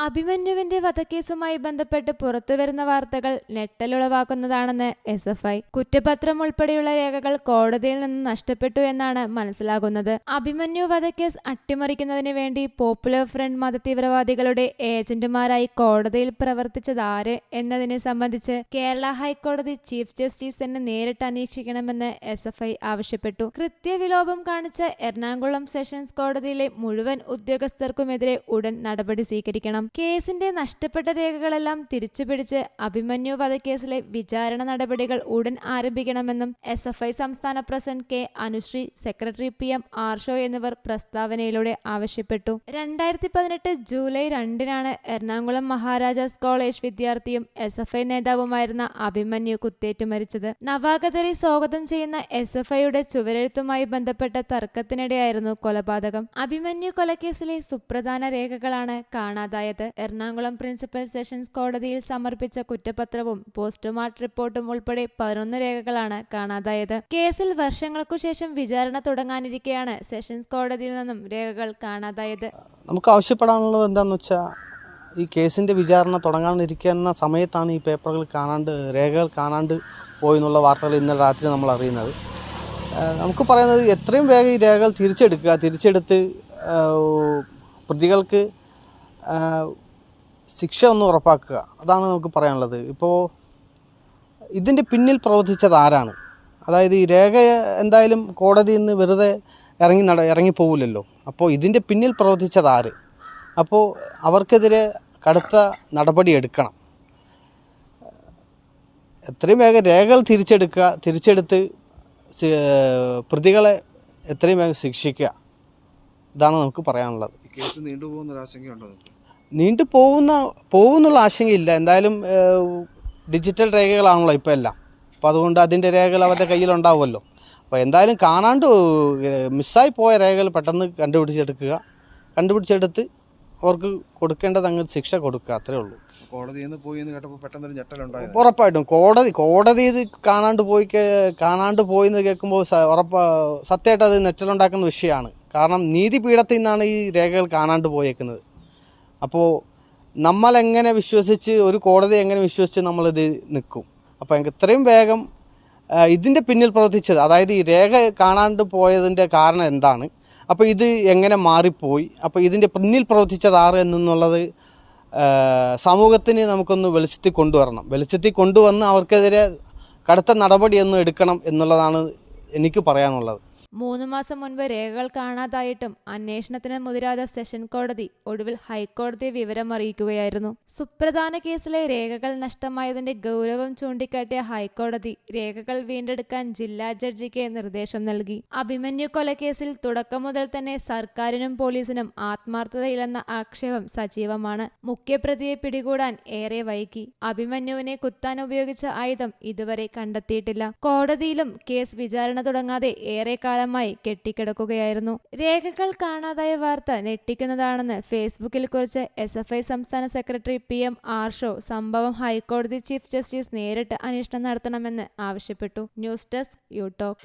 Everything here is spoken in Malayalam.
അഭിമന്യുവിന്റെ വധക്കേസുമായി ബന്ധപ്പെട്ട് പുറത്തുവരുന്ന വാർത്തകൾ ഞെട്ടലുളവാക്കുന്നതാണെന്ന് എസ് എഫ് ഐ. കുറ്റപത്രം ഉൾപ്പെടെയുള്ള രേഖകൾ കോടതിയിൽ നിന്ന് നഷ്ടപ്പെട്ടു എന്നാണ് മനസ്സിലാകുന്നത്. അഭിമന്യു വധക്കേസ് അട്ടിമറിക്കുന്നതിന് വേണ്ടി പോപ്പുലർ ഫ്രണ്ട് മതതീവ്രവാദികളുടെ ഏജന്റുമാരായി കോടതിയിൽ പ്രവർത്തിച്ചതാര് എന്നതിനെ സംബന്ധിച്ച് കേരള ഹൈക്കോടതി ചീഫ് ജസ്റ്റിസ് തന്നെ നേരിട്ട് അന്വേഷിക്കണമെന്ന് എസ് എഫ് ഐ ആവശ്യപ്പെട്ടു. കൃത്യവിലോപം കാണിച്ച എറണാകുളം സെഷൻസ് കോടതിയിലെ മുഴുവൻ ഉദ്യോഗസ്ഥർക്കുമെതിരെ ഉടൻ നടപടി സ്വീകരിക്കണം. കേസിന്റെ നഷ്ടപ്പെട്ട രേഖകളെല്ലാം തിരിച്ചുപിടിച്ച് അഭിമന്യു വധക്കേസിലെ വിചാരണ നടപടികൾ ഉടൻ ആരംഭിക്കണമെന്നും എസ് എഫ് ഐ സംസ്ഥാന president K Anushree secretary P M Arsho എന്നിവർ പ്രസ്താവനയിലൂടെ ആവശ്യപ്പെട്ടു. രണ്ടായിരത്തി പതിനെട്ട് ജൂലൈ രണ്ടിനാണ് എറണാകുളം മഹാരാജാസ് കോളേജ് വിദ്യാർത്ഥിയും എസ് എഫ് ഐ നേതാവുമായിരുന്ന അഭിമന്യു കുത്തേറ്റ് മരിച്ചത് നവാഗതരെ സ്വാഗതം ചെയ്യുന്ന എസ് എഫ് ഐയുടെ ചുവരെഴുത്തുമായി ബന്ധപ്പെട്ട തർക്കത്തിനിടെയായിരുന്നു കൊലപാതകം. അഭിമന്യു കൊലക്കേസിലെ സുപ്രധാന രേഖകളാണ് കാണാതായത്. എറണാകുളം പ്രിൻസിപ്പൽ സെഷൻസ് കോടതിയിൽ സമർപ്പിച്ച കുറ്റപത്രവും പോസ്റ്റ്മോർട്ടം റിപ്പോർട്ടും ഉൾപ്പെടെ പതിനൊന്ന് രേഖകളാണ് കാണാതായത്. കേസിൽ വർഷങ്ങൾക്കു ശേഷം വിചാരണ തുടങ്ങാനിരിക്കെയാണ് സെഷൻസ് കോടതിയിൽ നിന്നും രേഖകൾ കാണാതായത്. നമുക്ക് ആവശ്യപ്പെടാനുള്ളത് എന്താണെന്ന് വെച്ചാൽ ഈ കേസിന്റെ വിചാരണ തുടങ്ങാനിരിക്കുന്ന സമയത്താണ് ഈ പേപ്പറുകൾ കാണാണ്ട് രേഖകൾ കാണാണ്ട് പോയി എന്നുള്ള വാർത്തകൾ ഇന്നലെ രാത്രി നമ്മൾ അറിയുന്നത്. നമുക്ക് പറയുന്നത് എത്രയും വേഗം ഈ രേഖകൾ തിരിച്ചെടുക്കുക. തിരിച്ചെടുത്ത് പ്രതികൾക്ക് ശിക്ഷ ഒന്ന് ഉറപ്പാക്കുക. അതാണ് നമുക്ക് പറയാനുള്ളത്. ഇപ്പോൾ ഇതിന്റെ പിന്നിൽ പ്രവർത്തിച്ചത് ആരാണ്? അതായത് ഈ രേഖ എന്തായാലും കോടതിയിൽ നിന്ന് വെറുതെ ഇറങ്ങി നട ഇറങ്ങിപ്പോവില്ലല്ലോ അപ്പോൾ ഇതിന്റെ പിന്നിൽ പ്രവർത്തിച്ചത് ആര്? അപ്പോൾ അവർക്കെതിരെ കടുത്ത നടപടി എടുക്കണം. എത്രയും വേഗം രേഖകൾ തിരിച്ചെടുക്കുക തിരിച്ചെടുത്ത് പ്രതികളെ എത്രയും വേഗം ശിക്ഷിക്കുക. ഇതാണ് നമുക്ക് പറയാനുള്ളത്. കേസ് നീണ്ടുപോകുന്ന ഒരു ആശങ്കയുണ്ടോ നീണ്ടു പോകുന്ന പോകുന്നുള്ള ആശങ്കയില്ല. എന്തായാലും ഡിജിറ്റൽ രേഖകളാണല്ലോ ഇപ്പോൾ എല്ലാം. അപ്പോൾ അതുകൊണ്ട് അതിന്റെ രേഖകൾ അവരുടെ കയ്യിലുണ്ടാവുമല്ലോ. അപ്പോൾ എന്തായാലും കാണാണ്ട് മിസ്സായി പോയ രേഖകൾ പെട്ടെന്ന് കണ്ടുപിടിച്ചെടുക്കുക. കണ്ടുപിടിച്ചെടുത്ത് അവർക്ക് കൊടുക്കേണ്ടത് അങ്ങ് ശിക്ഷ കൊടുക്കുക അത്രേ ഉള്ളൂ. കോടതിയിൽ നിന്ന് പോയി എന്ന് കേട്ടപ്പോൾ പെട്ടെന്നൊരു ഞെട്ടലുണ്ടായി? ഉറപ്പായിട്ടും. കോടതി കോടതി ഇത് കാണാണ്ട് പോയി കാണാണ്ട് പോയി എന്ന് കേൾക്കുമ്പോൾ ഉറപ്പ ഉറപ്പാ സത്യമായിട്ട് അത് നെറ്റലുണ്ടാക്കുന്ന വിഷയമാണ്. കാരണം നീതിപീഠത്തിൽ നിന്നാണ് ഈ രേഖകൾ കാണാണ്ട് പോയേക്കുന്നത്. അപ്പോൾ നമ്മളെങ്ങനെ വിശ്വസിച്ച് ഒരു കോടതി എങ്ങനെ വിശ്വസിച്ച് നമ്മളിത് നിൽക്കും? അപ്പോൾ ഇത്രയും വേഗം ഇതിന്റെ പിന്നിൽ പ്രവർത്തിച്ചത് അതായത് ഈ രേഖ കാണാണ്ട് പോയതിന്റെ കാരണം എന്താണ്? അപ്പോൾ ഇത് എങ്ങനെ മാറിപ്പോയി? അപ്പോൾ ഇതിന്റെ പിന്നിൽ പ്രവർത്തിച്ചത് ആറ് എന്നുള്ളത് സമൂഹത്തിന് നമുക്കൊന്ന് വെളിച്ചത്തിൽ കൊണ്ടുവരണം. വെളിച്ചത്തിൽ കൊണ്ടുവന്ന് അവർക്കെതിരെ കടുത്ത നടപടിയൊന്നും എടുക്കണം എന്നുള്ളതാണ് എനിക്ക് പറയാനുള്ളത്. മൂന്ന് മാസം മുൻപ് രേഖകൾ കാണാതായിട്ടും അന്വേഷണത്തിന് മുതിരാതെ സെഷൻ കോടതി ഒടുവിൽ ഹൈക്കോടതിയെ വിവരം അറിയിക്കുകയായിരുന്നു. സുപ്രധാന കേസിലെ രേഖകൾ നഷ്ടമായതിന്റെ ഗൗരവം ചൂണ്ടിക്കാട്ടിയ ഹൈക്കോടതി രേഖകൾ വീണ്ടെടുക്കാൻ ജില്ലാ ജഡ്ജിക്ക് നിർദ്ദേശം നൽകി. അഭിമന്യു കൊലക്കേസിൽ തുടക്കം മുതൽ തന്നെ സർക്കാരിനും പോലീസിനും ആത്മാർത്ഥതയില്ലെന്ന ആക്ഷേപം സജീവമാണ്. മുഖ്യപ്രതിയെ പിടികൂടാൻ ഏറെ വൈകി. അഭിമന്യുവിനെ കുത്താൻ ഉപയോഗിച്ച ആയുധം ഇതുവരെ കണ്ടെത്തിയിട്ടില്ല. കോടതിയിലും കേസ് വിചാരണ തുടങ്ങാതെ ഏറെ കാലമായി കെട്ടിക്കിടക്കുകയായിരുന്നു. രേഖകൾ കാണാതായ വാർത്ത ഞെട്ടിക്കുന്നതാണെന്ന് ഫേസ്ബുക്കിൽ കുറിച്ച് എസ് എഫ് ഐ സംസ്ഥാന സെക്രട്ടറി പി എം ആർഷോ സംഭവം ഹൈക്കോടതി ചീഫ് ജസ്റ്റിസ് നേരിട്ട് അന്വേഷണം നടത്തണമെന്ന് ആവശ്യപ്പെട്ടു. News desk you talk